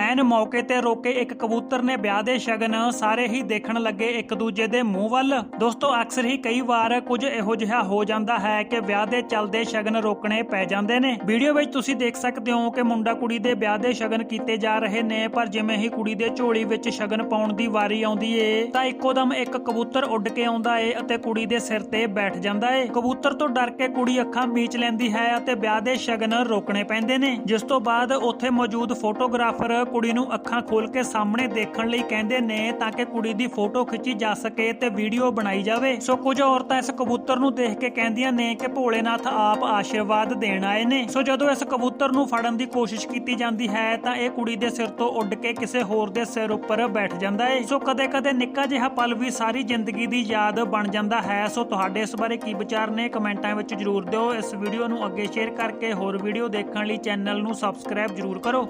ਐਨ ਮੌਕੇ ਤੇ ਰੋਕੇ ਇੱਕ ਕਬੂਤਰ ਨੇ ਵਿਆਹ ਦੇ ਸ਼ਗਨ ਸਾਰੇ ਹੀ ਦੇਖਣ ਲੱਗੇ ਇੱਕ ਦੂਜੇ ਦੇ ਮੂੰਹ ਵੱਲ। ਦੋਸਤੋ, ਅਕਸਰ ਹੀ ਕਈ ਵਾਰ ਕੁਝ ਇਹੋ ਜਿਹਾ ਹੋ ਜਾਂਦਾ ਹੈ ਕਿ ਵਿਆਹ ਦੇ ਚੱਲਦੇ ਸ਼ਗਨ ਰੋਕਣੇ ਪੈ ਜਾਂਦੇ ਨੇ। ਵੀਡੀਓ ਵਿੱਚ ਤੁਸੀਂ ਦੇਖ ਸਕਦੇ ਹੋ ਕਿ ਮੁੰਡਾ ਕੁੜੀ ਦੇ ਵਿਆਹ ਦੇ ਸ਼ਗਨ ਕੀਤੇ ਜਾ ਰਹੇ ਨੇ, ਪਰ ਜਿਵੇਂ ਹੀ ਕੁੜੀ ਦੇ ਝੋਲੀ ਵਿੱਚ ਸ਼ਗਨ ਪਾਉਣ ਦੀ ਵਾਰੀ ਆਉਂਦੀ ਏ, ਤਾਂ ਇੱਕੋਦਮ ਇੱਕ ਕਬੂਤਰ ਉੱਡ ਕੇ ਆਉਂਦਾ ਏ ਅਤੇ ਕੁੜੀ ਦੇ ਸਿਰ ਤੇ ਬੈਠ ਜਾਂਦਾ ਏ। ਕਬੂਤਰ ਤੋਂ ਡਰ ਕੇ ਕੁੜੀ ਅੱਖਾਂ ਮੀਚ ਲੈਂਦੀ ਹੈ ਅਤੇ ਵਿਆਹ ਦੇ ਸ਼ਗਨ ਰੋਕਣੇ ਪੈਂਦੇ ਨੇ। ਜਿਸ ਤੋਂ ਬਾਅਦ ਉੱਥੇ ਮੌਜੂਦ ਫੋਟੋਗ੍ਰਾਫਰ ਕੁੜੀ ਨੂੰ ਅੱਖਾਂ ਖੋਲ ਕੇ ਸਾਹਮਣੇ ਦੇਖਣ ਲਈ ਕਹਿੰਦੇ ਨੇ ਤਾਂ ਕਿ ਕੁੜੀ ਦੀ ਫੋਟੋ ਖਿੱਚੀ ਜਾ ਸਕੇ ਤੇ ਵੀਡੀਓ ਬਣਾਈ ਜਾਵੇ। ਸੋ ਕੁਝ ਔਰਤਾਂ ਇਸ ਕਬੂਤਰ ਨੂੰ ਦੇਖ ਕੇ ਕਹਿੰਦੀਆਂ ਨੇ ਕਿ ਭੋਲੇਨਾਥ ਆਪ ਆਸ਼ੀਰਵਾਦ ਦੇਣ ਆਏ ਨੇ। ਸੋ ਜਦੋਂ ਇਸ ਕਬੂਤਰ ਨੂੰ ਫੜਨ ਦੀ ਕੋਸ਼ਿਸ਼ ਕੀਤੀ ਜਾਂਦੀ ਹੈ ਤਾਂ ਇਹ ਕੁੜੀ ਦੇ ਸਿਰ ਤੋਂ ਉੱਡ ਕੇ ਕਿਸੇ ਹੋਰ ਦੇ ਸਿਰ ਉੱਪਰ ਬੈਠ ਜਾਂਦਾ ਹੈ ਸੋ ਕਦੇ-ਕਦੇ ਨਿੱਕਾ ਜਿਹਾ ਪਲ ਵੀ ਸਾਰੀ ਜ਼ਿੰਦਗੀ ਦੀ ਯਾਦ ਬਣ ਜਾਂਦਾ ਹੈ। ਸੋ ਤੁਹਾਡੇ ਇਸ ਬਾਰੇ ਕੀ ਵਿਚਾਰ ਨੇ ਕਮੈਂਟਾਂ ਵਿੱਚ ਜਰੂਰ ਦਿਓ। ਇਸ ਵੀਡੀਓ ਨੂੰ ਅੱਗੇ ਸ਼ੇਅਰ ਕਰਕੇ ਹੋਰ ਵੀਡੀਓ ਦੇਖਣ ਲਈ ਚੈਨਲ ਨੂੰ ਸਬਸਕ੍ਰਾਈਬ ਜਰੂਰ ਕਰੋ।